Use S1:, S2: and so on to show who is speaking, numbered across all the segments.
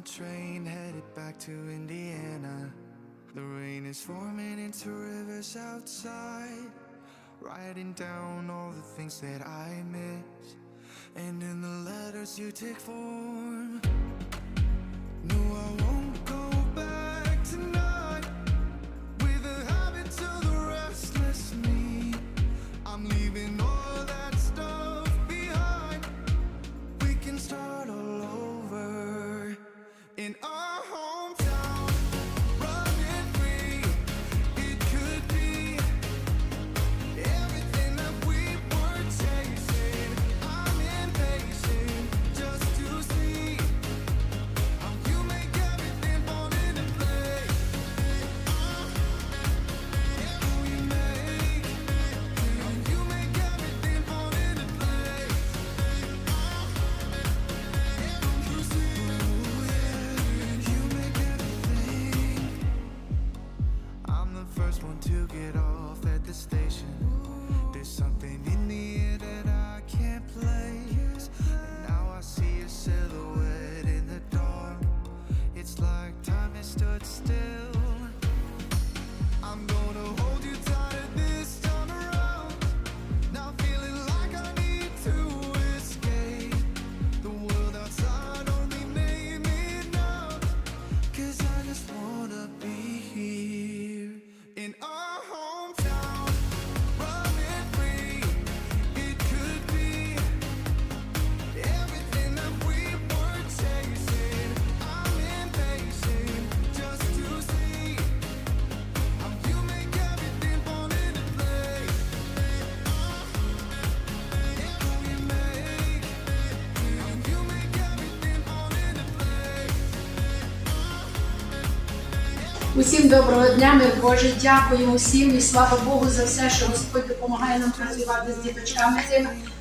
S1: train headed back to Indiana. The rain is forming into rivers outside, writing down all the things that I miss. And in the letters you take form. in all
S2: Усім доброго дня, мир Божий, дякуємо всім і слава Богу за все, що Господь допомагає нам працювати з діточками.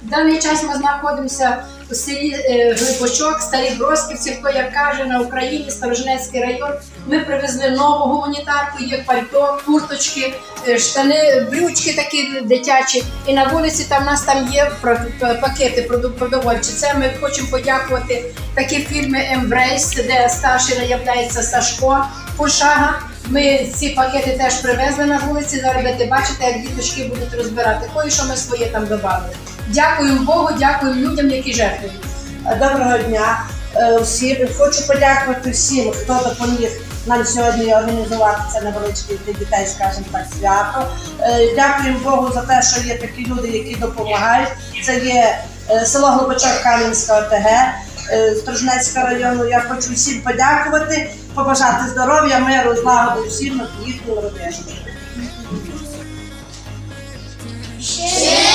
S2: В даний час ми знаходимося у селі е, Глибочок, Старі Бросківці, хто як каже, на Україні, Сторожнецький район. Ми привезли нову гуманітарку, є пальто, курточки, е, штани, брючки такі дитячі. І на вулиці там у нас там є про- пакети продовольчі. Це ми хочемо подякувати такі фірми Embrace, де старший являється Сашко Пушага. Ми ці пакети теж привезли на вулиці. Зараз будете бачити, як діточки будуть розбирати. Кої, що ми своє там додали. Дякуємо Богу, дякуємо людям, які жертвують.
S3: Доброго дня е, всім. Хочу подякувати всім, хто допоміг нам сьогодні організувати це невеличке для дітей, скажімо так, свято. Е, Дякуємо Богу за те, що є такі люди, які допомагають. Це є е, село Глибочок Кам'янська ОТГ, е, Сторожнецького району. Я хочу всім подякувати, побажати здоров'я, миру, злагоди всім на родинам.
S4: Щирі